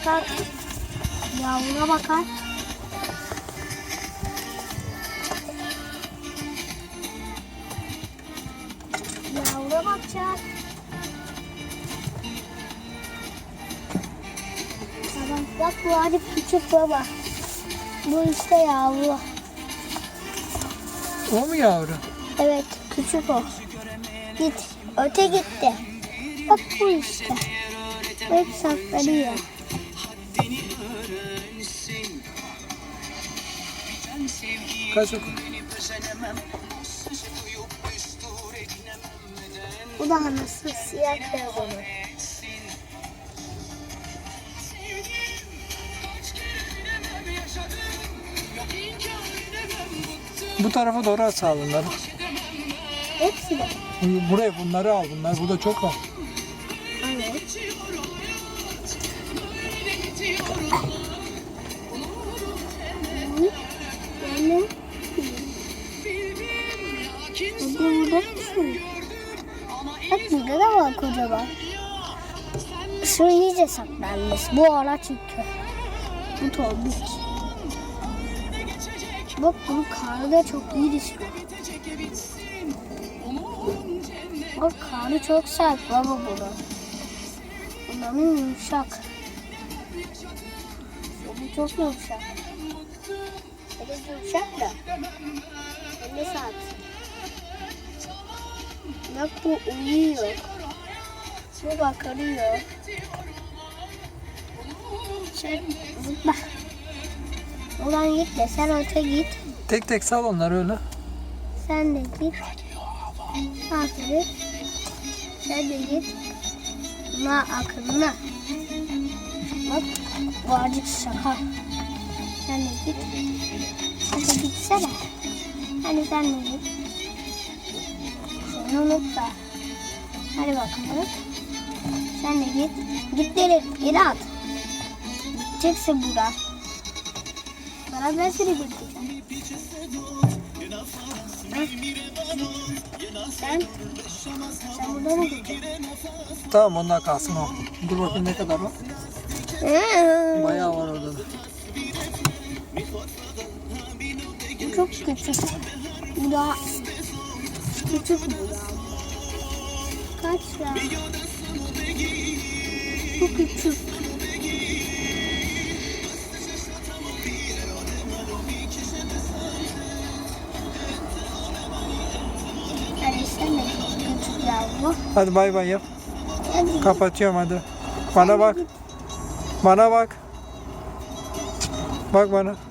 bakar. Yavruna bakar. Yavruna bakacak. Tamam. Bak bu Arif küçük baba. Bu işte yavru. O mu yavru? Evet küçük o. Git. Öte gitti. Bak bu işte. Hep saklanıyor. Kaç okul? Bu da anası siyah beyazı. Bu tarafa doğru at sağ bunları. Hepsi de. Buraya bunları al bunlar. Burada çok var. Evet. Burada mısın? Bak burada da var kocaman. Şu iyice saklanmış. Bu ara çünkü. Bu tombik. Bak bunun karnı çok iyi düşüyor. Bak karnı çok sert baba bunun. Bunların yumuşak. Bu çok yumuşak. Evet yumuşak da. Ne saat? Bak bu uyuyor. Bu bakıyor. Sen zıpla. Ulan git de sen öte git. Tek tek sal onları öyle. Sen de git. Aferin. Sen de git. Na akıllı. Bak bu acık şaka. Sen de git. Sen de gitsene. Hadi sen de git. Seni unutma. Hadi bakalım. Sen de git. Git geri, geri at. Gideceksin buradan. Bana ben seni götüreceğim. Sen, sen burada mı duracaksın? Tamam onlar kalsın o. Dur bakayım ne kadar var. Bayağı var orada da. Bu çok küçük. Bu da bu ya. Kaç ya? Bu küçük. De küçük yavru. Hadi bay bay yap. Hadi Kapatıyorum hadi. Bana bak. Bana bak. Bak bana.